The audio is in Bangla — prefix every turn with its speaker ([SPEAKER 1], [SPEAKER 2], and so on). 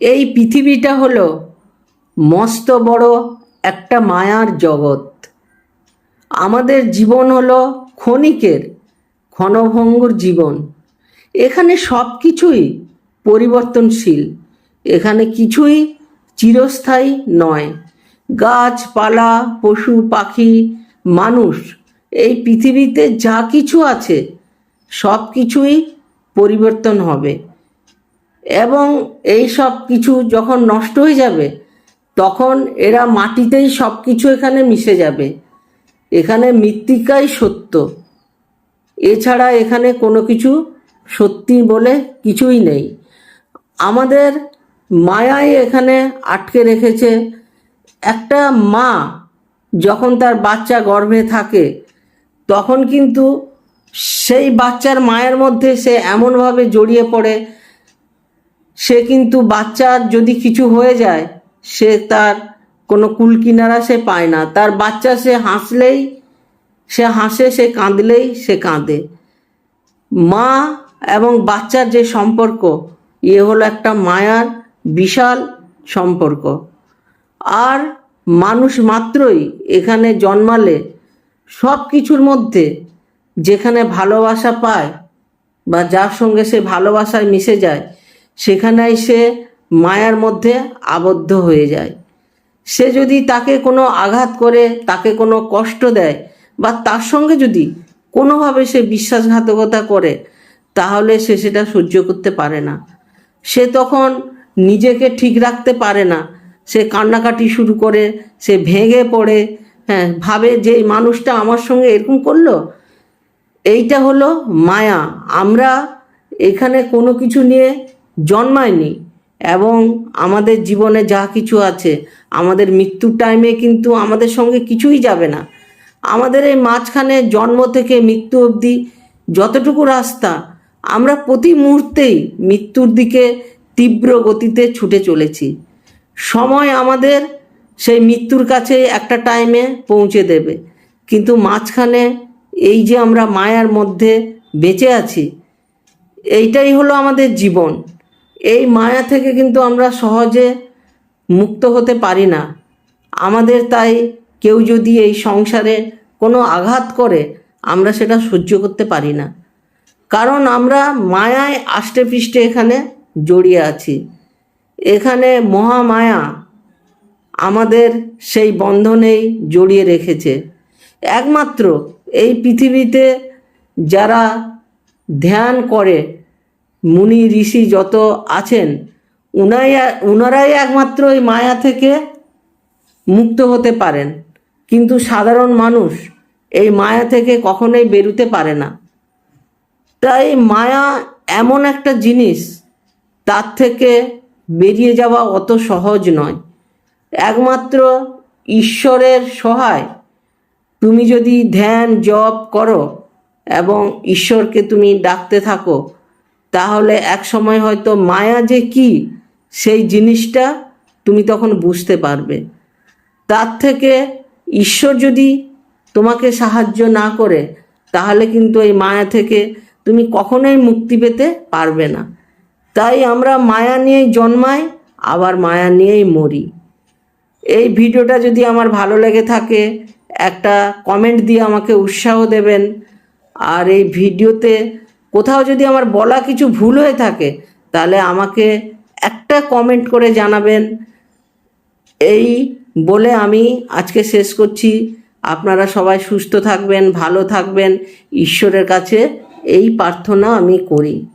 [SPEAKER 1] এই পৃথিবীটা হলো মস্ত বড় একটা মায়ার জগৎ। আমাদের জীবন হলো ক্ষণিকের ক্ষণভঙ্গুর জীবন। এখানে সব কিছুই পরিবর্তনশীল। এখানে কিছুই চিরস্থায়ী নয়। গাছপালা, পশু, পাখি, মানুষ, এই পৃথিবীতে যা কিছু আছে সব কিছুই পরিবর্তন হবে। এবং এই সব কিছু যখন নষ্ট হয়ে যাবে, তখন এরা মাটিতেই সব কিছু এখানে মিশে যাবে। এখানে মৃত্তিকাই সত্য। এছাড়া এখানে কোনো কিছু সত্যি বলে কিছুই নেই। আমাদের মায়াই এখানে আটকে রেখেছে। একটা মা যখন তার বাচ্চা গর্ভে থাকে, তখন কিন্তু সেই বাচ্চার মায়ের মধ্যে সে এমনভাবে জড়িয়ে পড়ে সে কিন্তু বাচ্চার যদি কিছু হয়ে যায়, সে তার কোনো কুল কিনারা সে পায় না। তার বাচ্চা সে হাসলেই, সে হাসে, সে কাঁদলেই সে কাঁদে। মা এবং বাচ্চার যে সম্পর্ক ইয়ে হলো একটা মায়ার বিশাল সম্পর্ক। আর মানুষ মাত্রই এখানে জন্মালে সব কিছুর মধ্যে যেখানে ভালোবাসা পায় বা যার সঙ্গে সে ভালোবাসায় মিশে যায় সেখানেই সে মায়ার মধ্যে আবদ্ধ হয়ে যায়। সে যদি তাকে কোনো আঘাত করে, তাকে কোনো কষ্ট দেয় বা তার সঙ্গে যদি কোনোভাবে সে বিশ্বাসঘাতকতা করে, তাহলে সে সেটা সহ্য করতে পারে না। সে তখন নিজেকে ঠিক রাখতে পারে না। সে কান্নাকাটি শুরু করে, সে ভেঙে পড়ে। হ্যাঁ ভাবে যে মানুষটা আমার সঙ্গে এরকম করল, এইটা হলো মায়া। আমরা এখানে কোনো কিছু নিয়ে জন্মাইনি এবং আমাদের জীবনে যা কিছু আছে, আমাদের মৃত্যুর টাইমে কিন্তু আমাদের সঙ্গে কিছুই যাবে না। আমাদের এই মাঝখানে জন্ম থেকে মৃত্যু অবধি যতটুকু রাস্তা, আমরা প্রতি মুহূর্তেই মৃত্যুর দিকে তীব্র গতিতে ছুটে চলেছি। সময় আমাদের সেই মৃত্যুর কাছে একটা টাইমে পৌঁছে দেবে। কিন্তু মাঝখানে এই যে আমরা মায়ার মধ্যে বেঁচে আছি, এইটাই হলো আমাদের জীবন। এই মায়া থেকে কিন্তু আমরা সহজে মুক্ত হতে পারি না। আমাদের তাই কেউ যদি এই সংসারে কোনো আঘাত করে, আমরা সেটা সহ্য করতে পারি না। কারণ আমরা মায়ায় আষ্টে পৃষ্ঠে এখানে জড়িয়ে আছি। এখানে মহামায়া আমাদের সেই বন্ধনেই জড়িয়ে রেখেছে। একমাত্র এই পৃথিবীতে যারা ধ্যান করে মুনি ঋষি যত আছেন, উনাই উনারাই একমাত্র এই মায়া থেকে মুক্ত হতে পারেন। কিন্তু সাধারণ মানুষ এই মায়া থেকে কখনোই বেরুতে পারে না। তাই মায়া এমন একটা জিনিস, তার থেকে বেরিয়ে যাওয়া অত সহজ নয়। একমাত্র ঈশ্বরের সহায় তুমি যদি ধ্যান, জপ করো এবং ঈশ্বরকে তুমি ডাকতে থাকো তাহলে এক সময় হয়তো মায়া যে কি, সেই জিনিসটা তুমি তখন বুঝতে পারবে। তার থেকে ঈশ্বর যদি তোমাকে সাহায্য না করে, তাহলে কিন্তু এই মায়া থেকে তুমি কখনোই মুক্তি পেতে পারবে না। তাই আমরা মায়া নিয়েই জন্মাই, আবার মায়া নিয়েই মরি। এই ভিডিওটা যদি আমার ভালো লেগে থাকে, একটা কমেন্ট দিয়ে আমাকে উৎসাহ দেবেন। আর এই ভিডিওতে কোথাও যদি আমার বলা কিছু ভুল হয়ে থাকে, তাহলে আমাকে একটা কমেন্ট করে জানাবেন। এই বলে আমি আজকে শেষ করছি। আপনারা সবাই সুস্থ থাকবেন, ভালো থাকবেন। ঈশ্বরের কাছে এই প্রার্থনা আমি করি।